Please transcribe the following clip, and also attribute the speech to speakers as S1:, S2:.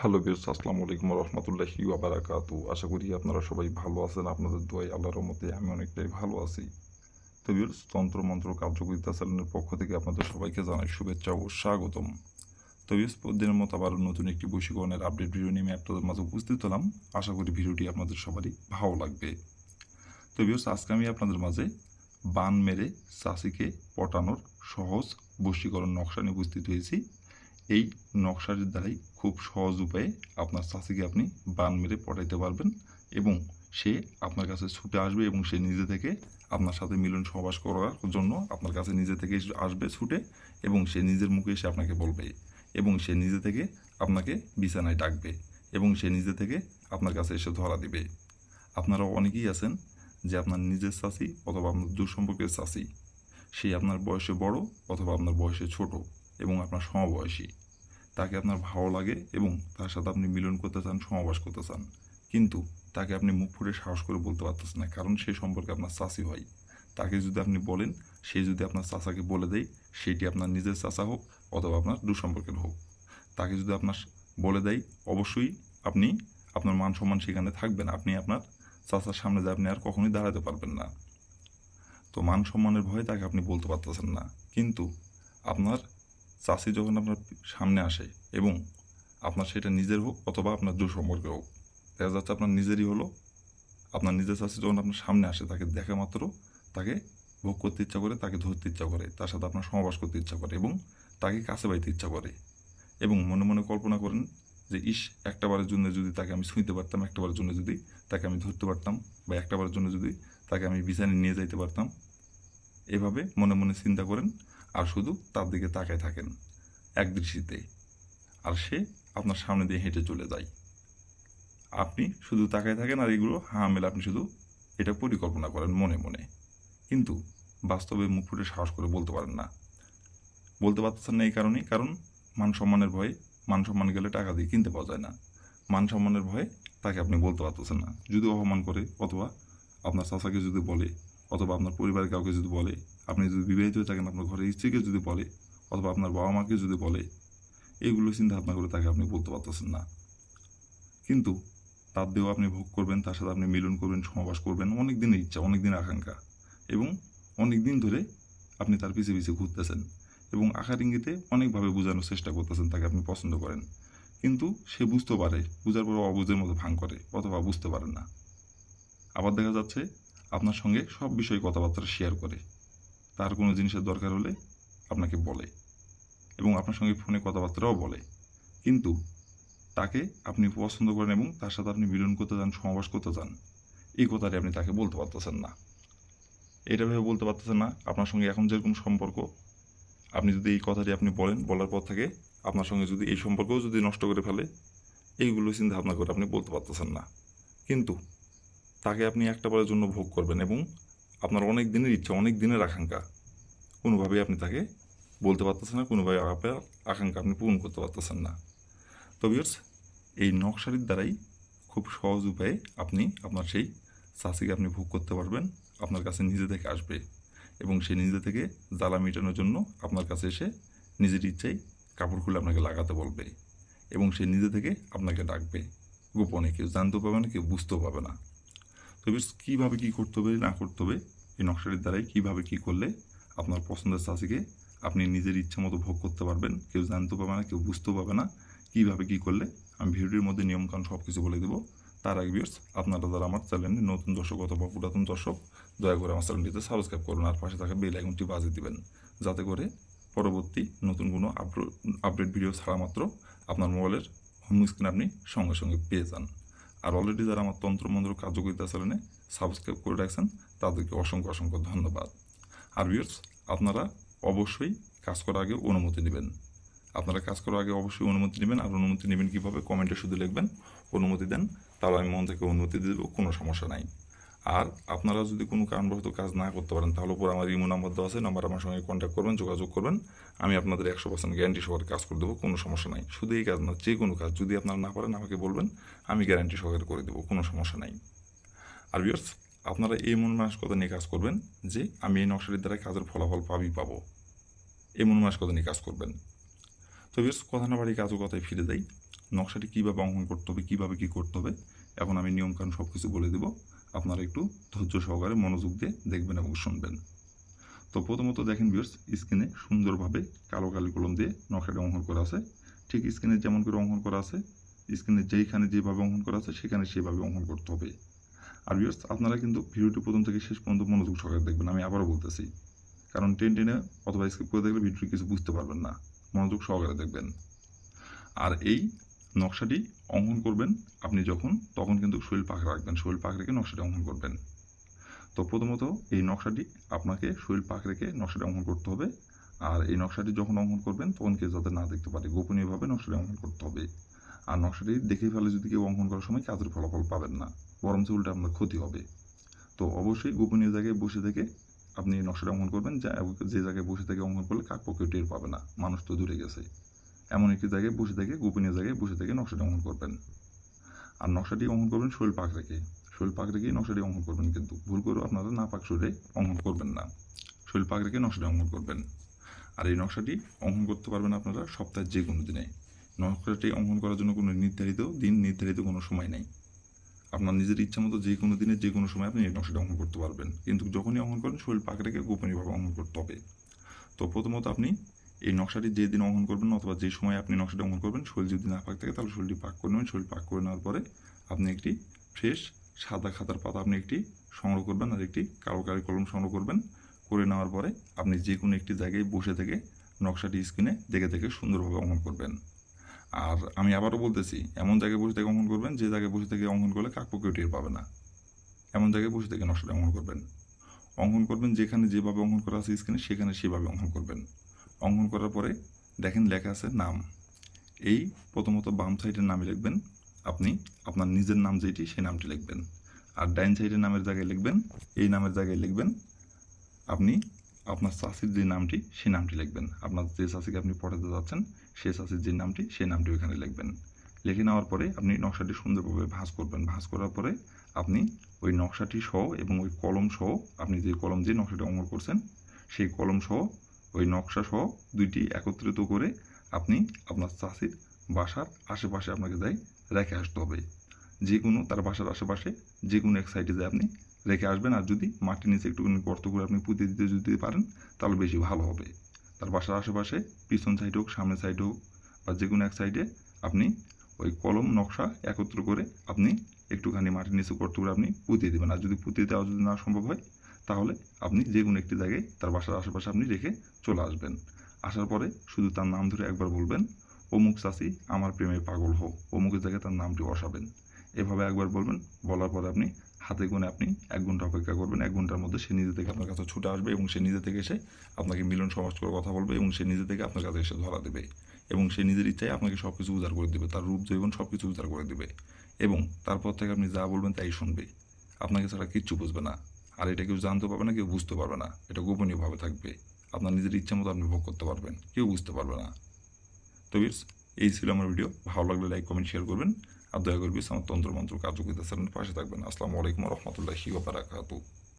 S1: Hello বিরস আসসালামু আলাইকুম রহমতুল্লাহি বারাকাতু আশা করি আপনারা সবাই ভালো আছেন, আপনাদের দোয়াই আল্লাহর রহমতে আমি অনেকটাই ভালো আছি। তো বিরস তন্ত্র, মন্ত্র কার্যকরিতা চ্যানেলের পক্ষ থেকে আপনাদের সবাইকে জানাই শুভেচ্ছা ও স্বাগতম। তো বিরস প্রতিদিনের মতো আবার নতুন একটি বৈশিকরণের আপডেট ভিডিও নিয়ে আমি আপনাদের মাঝে উপস্থিত হলাম। আশা করি ভিডিওটি আপনাদের সবারই ভালো লাগবে। তো বিরস আজকে আমি আপনাদের মাঝে বান মেরে চাষিকে পটানোর সহজ বশীকরণ নকশা নিয়ে উপস্থিত হয়েছি। এই নকশাটির দ্বারাই খুব সহজ উপায়ে আপনার চাষিকে আপনি বান মেরে পটাইতে পারবেন এবং সে আপনার কাছে ছুটে আসবে এবং সে নিজে থেকে আপনার সাথে মিলন সহবাস করার জন্য আপনার কাছে নিজে থেকে আসবে ছুটে এবং সে নিজের মুখে এসে আপনাকে বলবে এবং সে নিজে থেকে আপনাকে বিছানায় ডাকবে এবং সে নিজে থেকে আপনার কাছে এসে ধরা দিবে। আপনারা অনেকেই আছেন যে আপনার নিজের চাষি অথবা আপনার দুঃসম্পর্কের চাষি। সে আপনার বয়সে বড় অথবা আপনার বয়সে ছোট। এবং আপনার সমবয়সী। তাকে আপনার ভালো লাগে এবং তার সাথে আপনি মিলন করতে চান সমাবাস করতে চান। কিন্তু তাকে আপনি মুখ ফুটে সাহস করে বলতে পারতেছেন না, কারণ সে সম্পর্কে আপনার চাষি হয়। তাকে যদি আপনি বলেন, সে যদি আপনার চাচাকে বলে দেয়, সেটি আপনার নিজের চাচা হোক অথবা আপনার দুঃসম্পর্কের হোক। তাকে যদি আপনার বলে দেয়, অবশ্যই আপনি আপনার মান সম্মান সেখানে থাকবে না। আপনি আপনার চাচার সামনে যে আপনি আর কখনোই দাঁড়াতে পারবেন না। তো মান সম্মানের ভয়ে তাকে আপনি বলতে পারতেছেন না। কিন্তু আপনার চাষি যখন আপনার সামনে আসে এবং আপনার সেটা নিজের হোক অথবা আপনার দুঃসম্পর্কের হোক, দেখা যাচ্ছে আপনার নিজেরই হলো। আপনার নিজের চাষি যখন আপনার সামনে আসে, তাকে দেখা মাত্র তাকে ভোগ করতে ইচ্ছা করে, তাকে ধরতে ইচ্ছা করে, তার সাথে আপনার সমাবাস করতে ইচ্ছা করে এবং তাকে কাছে পাইতে ইচ্ছা করে। এবং মনে মনে কল্পনা করেন যে, ইস, একটাবারের জন্য যদি তাকে আমি ছুঁইতে পারতাম, একটাবারের জন্য যদি তাকে আমি ধরতে পারতাম বা একটাবারের জন্য যদি তাকে আমি বিছানে নিয়ে যাইতে পারতাম। এভাবে মনে মনে চিন্তা করেন। আর শুধু তার দিকে তাকায় থাকেন এক দৃষ্টিতে। আর সে আপনার সামনে দিয়ে হেঁটে চলে যায়। আপনি শুধু তাকায় থাকেন আর এগুলো হাঁ মেলে আপনি শুধু এটা পরিকল্পনা করেন মনে মনে। কিন্তু বাস্তবে মুখ ফুটে সাহস করে বলতে পারেন না। বলতে পারতেছেন না এই কারণেই, কারণ মান সম্মানের ভয়ে মান সম্মান গেলে টাকা দিয়ে কিনতে পাওয়া যায় না। মান সম্মানের ভয়ে তাকে আপনি বলতে পারতেছেন না। যদি অপমান করে অথবা আপনার চাচাকে যদি বলে অথবা আপনার পরিবারের কাউকে যদি বলে, আপনি যদি বিবাহিত হয়ে থাকেন, আপনার ঘরের স্ত্রীকে যদি বলে, অথবা আপনার বাবা মাকে যদি বলে এইগুলো চিন্তা ভাবনা করে তাকে আপনি বলতে পারতেছেন না। কিন্তু তার দেহ আপনি ভোগ করবেন, তার সাথে আপনি মিলন করবেন সমাবাস করবেন অনেক দিনের ইচ্ছা অনেক দিনের আকাঙ্ক্ষা এবং অনেক দিন ধরে আপনি তার পিছিয়ে পিছিয়ে ঘুরতেছেন এবং আকার ইঙ্গিতে অনেকভাবে বোঝানোর চেষ্টা করতেছেন তাকে আপনি পছন্দ করেন। কিন্তু সে বুঝতে পারে, বুঝার পর অবুঝের মতো ভাঙ করে, অথবা বুঝতে পারেন না। আবার দেখা যাচ্ছে আপনার সঙ্গে সব বিষয়ে কথাবার্তা শেয়ার করে। তার কোনো জিনিসের দরকার হলে আপনাকে বলে এবং আপনার সঙ্গে ফোনে কথাবার্তাও বলে। কিন্তু তাকে আপনি পছন্দ করেন এবং তার সাথে আপনি মিলন করতে চান সমাবাস করতে চান, এই কথাটি আপনি তাকে বলতে পারতেছেন না। এটা ভেবে বলতে পারতেছেন না, আপনার সঙ্গে এখন যেরকম সম্পর্ক, আপনি যদি এই কথাটি আপনি বলেন, বলার পর থেকে আপনার সঙ্গে যদি এই সম্পর্কও যদি নষ্ট করে ফেলে, এইগুলো চিন্তা ভাবনা করে আপনি বলতে পারতেছেন না। কিন্তু তাকে আপনি একটা বারের জন্য ভোগ করবেন এবং আপনার অনেক দিনের ইচ্ছা, অনেক দিনের আকাঙ্ক্ষা, কোনোভাবেই আপনি তাকে বলতে পারতেছেন না কোনোভাবে আপনার আকাঙ্ক্ষা আপনি পূরণ করতে পারতেছেন না। তো বিয়ার্স এই নকশারির দ্বারাই খুব সহজ উপায়ে আপনি আপনার সেই চাষিকে আপনি ভোগ করতে পারবেন, আপনার কাছে নিজে থেকে আসবে এবং সে নিজে থেকে জ্বালা মেটানোর জন্য আপনার কাছে এসে নিজের ইচ্ছাই কাপড় খুলে আপনাকে লাগাতে বলবে এবং সে নিজে থেকে আপনাকে ডাকবে। গোপনে কেউ জানতেও পাবে না, কেউ বুঝতেও পাবে না। তো বেশ কীভাবে কী করতে হবে, না করতে হবে, এই নকশাটির দ্বারাই কীভাবে কী করলে আপনার পছন্দের চাষিকে আপনি নিজের ইচ্ছা মতো ভোগ করতে পারবেন, কেউ জানতে পাবে না, কেউ বুঝতেও পাবে না কীভাবে কী করলে। আমি ভিডিওর মধ্যে নিয়মকানুন সব কিছু বলে দেবো। তার আগে বিয়ার্স আপনারা যারা আমার চ্যানেলে নতুন দর্শক অথবা পুরাতন দর্শক, দয়া করে আমার চ্যানেলটিতে সাবস্ক্রাইব করুন আর পাশে থাকা বেল আইকনটি বাজিয়ে দিবেন, যাতে করে পরবর্তী নতুন কোনো আপডেট ভিডিও ছাড়া মাত্র আপনার মোবাইলের হোম স্ক্রিন আপনি সঙ্গে সঙ্গে পেয়ে যান। আর অলরেডি যারা আমার তন্ত্রমন্ত্র কার্যকরিতা চ্যানেলে সাবস্ক্রাইব করে রাখছেন, তাদেরকে অসংখ্য অসংখ্য ধন্যবাদ। আর ভিউর্স আপনারা অবশ্যই কাজ করার আগে অনুমতি নেবেন। আপনারা কাজ করার আগে অবশ্যই অনুমতি নেবেন। আর অনুমতি নেবেন কীভাবে? কমেন্টে শুধু লিখবেন, অনুমতি দেন, তাহলে আমি মন থেকে অনুমতি দিয়ে দেবো, কোনো সমস্যা নাই। আর আপনারা যদি কোনো কারণবশত কাজ না করতে পারেন, তাহলে উপর আমার ইমো নাম্বার দেওয়া আছে, নাম্বার আমার সঙ্গে কন্ট্যাক্ট করবেন, যোগাযোগ করবেন। আমি আপনাদের একশো পার্সেন্ট গ্যারান্টি সহকারে কাজ করে দেবো, কোনো সমস্যা নাই। শুধু এই কাজ না, যে কোনো কাজ, যদি আপনারা না পারেন, আমাকে বলবেন, আমি গ্যারান্টি সহকারে করে দেবো, কোনো সমস্যা নাই। আর বিয়ার্স আপনারা এই মন মানসিকতা নিয়ে কাজ করবেন যে, আমি এই নকশাটির দ্বারা কাজের ফলাফল পাবই পাবো। এই মন মানসিকতা নিয়ে কাজ করবেন। তো বেশ কথা না বাড়ি কাজও কথায় ফিরে যাই। নকশাটি কীভাবে অঙ্কন করতে হবে, কীভাবে কী করতে হবে, এখন আমি নিয়মকানুন সব কিছু বলে দেবো। আপনারা একটু ধৈর্য সহকারে মনোযোগ দিয়ে দেখবেন এবং শুনবেন। তো প্রথমত দেখেন বিয়ার্স স্ক্রিনে সুন্দরভাবে কালো কালি কলম দিয়ে নকশাটি অঙ্কন করা আছে। ঠিক স্ক্রিনে যেমন করে অঙ্কন করা আছে স্ক্রিনে যেইখানে যেভাবে অঙ্কন করা আছে, সেখানে সেভাবে অঙ্কন করতে হবে। আর বিয়ার্স আপনারা কিন্তু ভিডিওটি প্রথম থেকে শেষ পর্যন্ত মনোযোগ সহকারে দেখবেন, আমি আবারও বলতেছি। কারণ টেন টেনে অথবা স্কিপ করে দেখলে ভিডিওটি কিছু বুঝতে পারবেন না, মনোযোগ সহকারে দেখবেন। আর এই নকশাটি অঙ্কন করবেন আপনি যখন, তখন কিন্তু শৈল পাক রাখবেন শৈল পাক রেখে নকশাটি অঙ্কন করবেন। তো প্রথমত এই নকশাটি আপনাকে শৈল পাক রেখে নকশাটি অঙ্কন করতে হবে। আর এই নকশাটি যখন অঙ্কন করবেন, তখন কেউ যাতে না দেখতে পারে, গোপনীয়ভাবে নকশাটি অঙ্কন করতে হবে। আর নকশাটি দেখে ফেলে যদি কেউ অঙ্কন করার সময় কাজের ফলাফল পাবেন না, বরঞ্চ উল্টে আপনার ক্ষতি হবে। তো অবশ্যই গোপনীয় জায়গায় বসে থেকে আপনি নকশাটা অঙ্কন করবেন, যা যে জায়গায় বসে থেকে অঙ্কন করলে কাক পক্ষে টের পাবে না, মানুষ তো দূরে গেছে। এমন একটি জায়গায় বসে থেকে, গোপনীয় জায়গায় বসে থেকে নকশাটি অঙ্কন করবেন। আর নকশাটি অঙ্কন করবেন শৈল পাক রেখে। শৈল পাক রেখেই নকশাটি অঙ্কন করবেন কিন্তু ভুল করেও আপনারা না পাক শরীরে অঙ্কন করবেন না। শৈল পাক রেখে নকশাটি অঙ্কন করবেন। আর এই নকশাটি অঙ্কন করতে পারবেন আপনারা সপ্তাহের যে কোনো দিনে। নকশাটি অঙ্কন করার জন্য কোনো নির্ধারিত দিন, নির্ধারিত কোনো সময় নেই। আপনার নিজের ইচ্ছা মতো যে কোনো দিনে যে কোনো সময় আপনি এই নকশাটি অঙ্কন করতে পারবেন। কিন্তু যখনই অঙ্কন করেন শরীর পাক রেখে গোপনীয়ভাবে অঙ্কন করতে হবে। তো প্রথমত আপনি এই নকশাটি যে দিন অঙ্কন করবেন অথবা যে সময় আপনি নকশাটি অঙ্কন করবেন, শরীর যদি না পাক থাকে তাহলে শরীরটি পাক করে নেবেন। শরীর পাক করে নেওয়ার পরে আপনি একটি ফ্রেশ সাদা খাতার পাতা আপনি একটি সংগ্রহ করবেন আর একটি কালো কালি কলম সংগ্রহ করবেন। করে নেওয়ার পরে আপনি যে কোনো একটি জায়গায় বসে থেকে নকশাটি স্ক্রিনে দেখে দেখে সুন্দরভাবে অঙ্কন করবেন। আর আমি আবারও বলতেছি, এমন জায়গায় বসে থেকে অঙ্কন করবেন যে জায়গায় বসে থেকে অঙ্কন করলে কাকপক্ষেও টের পাবে না। এমন জায়গায় বসে থেকে নকশাটা অঙ্কন করবেন। অঙ্কন করবেন যেখানে যেভাবে অঙ্কন করা আছে স্ক্রিনে, সেখানে সেভাবে অঙ্কন করবেন। অঙ্কন করার পরে দেখেন লেখা আছে নাম। এই প্রথমত বাম সাইডের নামে লিখবেন। আপনি আপনার নিজের নাম যেটি, সেই নামটি লিখবেন। আর ডাইন সাইডের নামের জায়গায় লিখবেন, এই নামের জায়গায় লিখবেন। আপনি আপনার চাষির যে নামটি, সেই নামটি লিখবেন। আপনার যে চাষিকে আপনি পড়াতে যাচ্ছেন, সেই চাষির যে নামটি, সেই নামটি ওইখানে লিখবেন। লিখে নেওয়ার পরে আপনি নকশাটি সুন্দরভাবে ভাঁজ করবেন। ভাঁজ করার পরে আপনি ওই নকশাটি সহ এবং ওই কলম সহ, আপনি যে কলম দিয়ে নকশাটি অঙ্কন করছেন, সেই কলম সহ ওই নকশা সহ দুইটি একত্রিত করে আপনি আপনার চাষির বাসার আশেপাশে আপনাকে যাই রেখে আসতে হবে। যে কোনো তার বাসার আশেপাশে যে কোনো এক সাইডে যায় আপনি রেখে আসবেন আর যদি মাটির নিচে একটুখানি গর্ত করে আপনি পুঁতে দিতে যদি পারেন, তাহলে বেশি ভালো হবে। তার বাসার আশেপাশে পিছন সাইড হোক, সামনের সাইড হোক বা যে কোনো এক সাইডে আপনি ওই কলম নকশা একত্র করে আপনি একটুখানি মাটির নিচে গর্ত করে আপনি পুঁতে দেবেন। আর যদি পুঁতে দেওয়া যদি না সম্ভব হয় তাহলে আপনি যে কোনো একটি জায়গায় তার বাসার আশেপাশে আপনি রেখে চলে আসবেন। আসার পরে শুধু তার নাম ধরে একবার বলবেন, অমুক চাষি আমার প্রেমে পাগল হোক অমুকের জায়গায় তার নামটি বসাবেন। এভাবে একবার বলবেন, বলার পরে আপনি হাতে গুনে আপনি এক ঘণ্টা অপেক্ষা করবেন, এক ঘণ্টার মধ্যে সে নিজে থেকে আপনার কাছে ছুটে আসবে এবং সে নিজে থেকে এসে আপনাকে মিলন সমাজ করে কথা বলবে এবং সে নিজে থেকে আপনার কাছে এসে ধরা দেবে এবং সে নিজের ইচ্ছায় আপনাকে সব কিছু উদ্ধার করে দেবে, তার রূপ জৈবন সব কিছু উদ্ধার করে দেবে এবং তারপর থেকে আপনি যা বলবেন তাই শুনবে। আপনাকে ছাড়া কিচ্ছু বুঝবে না। আর এটা কেউ জানতে পারবে না, কেউ বুঝতে পারবে না। এটা গোপনীয়ভাবে থাকবে। আপনার নিজের ইচ্ছা মতো আপনি ভোগ করতে পারবেন, কেউ বুঝতে পারবে না। তো বিটস এই ছিল আমার ভিডিও। ভালো লাগলে লাইক, কমেন্ট, শেয়ার করবেন। আর দয়া করবি আমার তন্ত্রমন্ত্র কার্যকরিতা চ্যানেলের পাশে থাকবেন। আসসালামু আলাইকুম রহমতুল্লাহি ওবারাকাতু